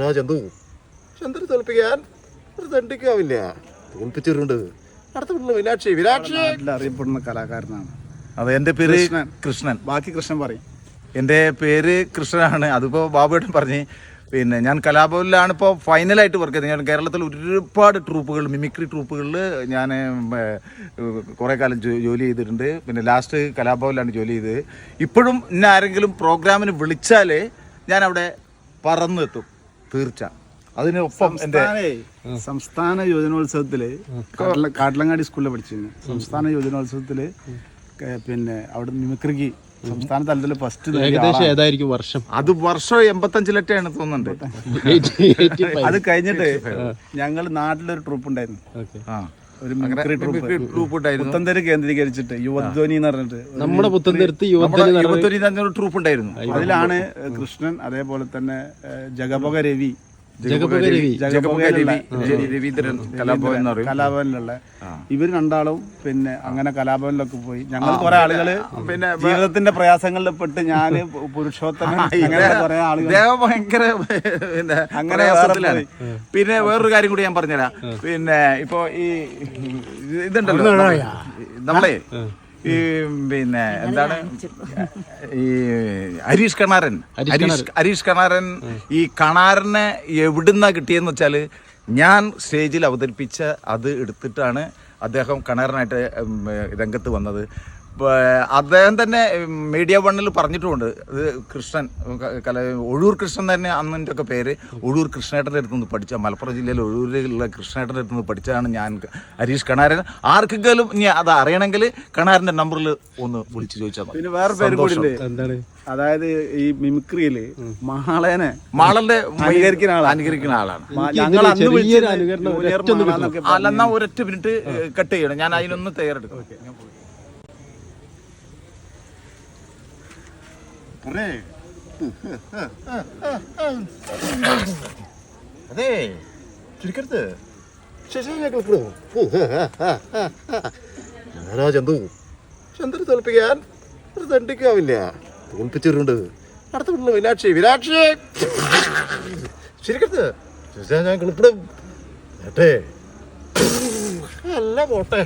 ആരാ ചന്തു ചന്ദ്രൻ തോൽപ്പിക്കാൻ ഒരു തണ്ടിക്കാവില്ല തോൽപ്പിച്ചിട്ടുണ്ട്. അടുത്ത വീട്ടിലെ വിരാക്ഷി വിരാക്ഷി അറിയപ്പെടുന്ന കലാകാരനാണ്. അതെ എന്റെ പേര് കൃഷ്ണൻ. കൃഷ്ണൻ. ബാക്കി കൃഷ്ണൻ പറയും. എന്റെ പേര് കൃഷ്ണനാണ്. അതിപ്പോൾ ബാബുവേട്ടൻ പറഞ്ഞ് പിന്നെ ഞാൻ കലാഭവനിലാണ് ഇപ്പോൾ ഫൈനലായിട്ട് വർക്ക് ചെയ്തത്. ഞാൻ കേരളത്തിൽ ഒരുപാട് ട്രൂപ്പുകൾ മിമിക്രി ട്രൂപ്പുകളിൽ ഞാൻ കുറേ കാലം ജോ- ജോലി ചെയ്തിട്ടുണ്ട്. പിന്നെ ലാസ്റ്റ് കലാഭവനിലാണ് ജോലി ചെയ്തത്. ഇപ്പോഴും ഇന്ന ആരെങ്കിലും പ്രോഗ്രാമിന് വിളിച്ചാൽ ഞാൻ അവിടെ പറന്നെത്തും. തീർച്ച. അതിനൊപ്പം എന്റെ സംസ്ഥാന യുവജനോത്സവത്തിൽ കാട്ടില- കാട്ടിലങ്ങാടി സ്കൂളിൽ പഠിച്ചിരുന്നു. സംസ്ഥാന യുവജനോത്സവത്തിൽ പിന്നെ അവിടെ മിമിക്രിക്ക് സംസ്ഥാന തലത്തിൽ ഫസ്റ്റ് ഏകദേശം ഏതായിരിക്കും വർഷം? അത് വർഷം എൺപത്തഞ്ചിലൊക്കെയാണ് തോന്നുന്നുണ്ട്. അത് കഴിഞ്ഞിട്ട് ഞങ്ങൾ നാട്ടിലൊരു ട്രൂപ്പ് ഉണ്ടായിരുന്നു. ഓക്കെ. ആ. ഒരു ട്രൂപ്പ് ട്രൂപ്പ് ഉണ്ടായിരുന്നു. പുത്തന്തര് കേന്ദ്രീകരിച്ചിട്ട് യുവധ്വനി എന്ന് പറഞ്ഞിട്ട് നമ്മുടെ പുത്തൻതിരുത്ത് യുവധ്വനി തന്നെ ട്രൂപ്പ് ഉണ്ടായിരുന്നു. അതിലാണ് കൃഷ്ണൻ അതേപോലെ തന്നെ ജഗപക രവി രവീന്ദ്രൻ കലാഭവൻ എന്ന് പറയും. കലാഭവനിലുള്ള. ഇവർ രണ്ടാളും പിന്നെ അങ്ങനെ കലാഭവനിലൊക്കെ പോയി. ഞങ്ങൾ കുറെ ആളുകൾ പിന്നെ ജീവിതത്തിന്റെ പ്രയാസങ്ങളിൽ പെട്ട് ഞാൻ പുരുഷോത്തമ പുരുഷോത്തമൻ അങ്ങനെ കുറെ ആളുകൾ ഭയങ്കര പിന്നെ അങ്ങനെ പിന്നെ വേറൊരു കാര്യം കൂടി ഞാൻ പറഞ്ഞുതരാം. പിന്നെ ഇപ്പൊ ഈ ഇതുണ്ടല്ലോ നമ്മളെ ഈ പിന്നെ എന്താണ്? ഈ ഹരീഷ് കണാരൻ. ഹരീഷ് ഹരീഷ് കണാരൻ. ഈ കണാരനെ എവിടുന്നാ കിട്ടിയെന്ന് വെച്ചാൽ ഞാൻ സ്റ്റേജിൽ അവതരിപ്പിച്ച അത് എടുത്തിട്ടാണ് അദ്ദേഹം കണാരനായിട്ട് രംഗത്ത് വന്നത്. അദ്ദേഹം തന്നെ മീഡിയ വണ്ണിൽ പറഞ്ഞിട്ടുമുണ്ട് ഇത് കൃഷ്ണൻ കല ഒഴൂർ കൃഷ്ണൻ തന്നെ അന്നിന്റെ ഒക്കെ പേര് ഒഴൂർ കൃഷ്ണേട്ടന്റെ അടുത്ത് നിന്ന് പഠിച്ച മലപ്പുറം ജില്ലയിൽ ഒഴൂരിലുള്ള കൃഷ്ണേട്ടന്റെ അടുത്ത് നിന്ന് പഠിച്ചതാണ് ഞാൻ ഹരീഷ് കണാരൻ. ആർക്കെങ്കിലും ഇനി അത് അറിയണമെങ്കിൽ കണാരന്റെ നമ്പറിൽ ഒന്ന് വിളിച്ച് ചോദിച്ചാൽ മതി. പിന്നെ വേറെ പേര് കൂടി അതായത് ഈ മിമിക്രിയിൽ മാളേനെ മാളന്റെ അനുകരിക്കുന്ന ആളാണ്. അനുകരിക്കുന്ന ആളാണ്. ഞങ്ങൾ അന്ന് ഒരൊറ്റ മിനിറ്റ് കട്ട് ചെയ്യണം. ഞാൻ അതിനൊന്ന് തയ്യാറെടുക്കും. പറേ. അതെ ചുരുക്കരുത് ശശി ഞങ്ങൾ ആരാ ചന്തു ചന്ദ്രൻ തോൽപ്പിക്കാൻ ഒരു തണ്ടിക്കാവില്ല തോൽപ്പിച്ചിട്ടുണ്ട് അടുത്ത വീട്ടിലെ വിനാക്ഷി വിനാക്ഷി ശരിക്കരുത് ശശി ഞാൻ കിളിപ്പിടും. കേട്ടേ അല്ല പോട്ടെ.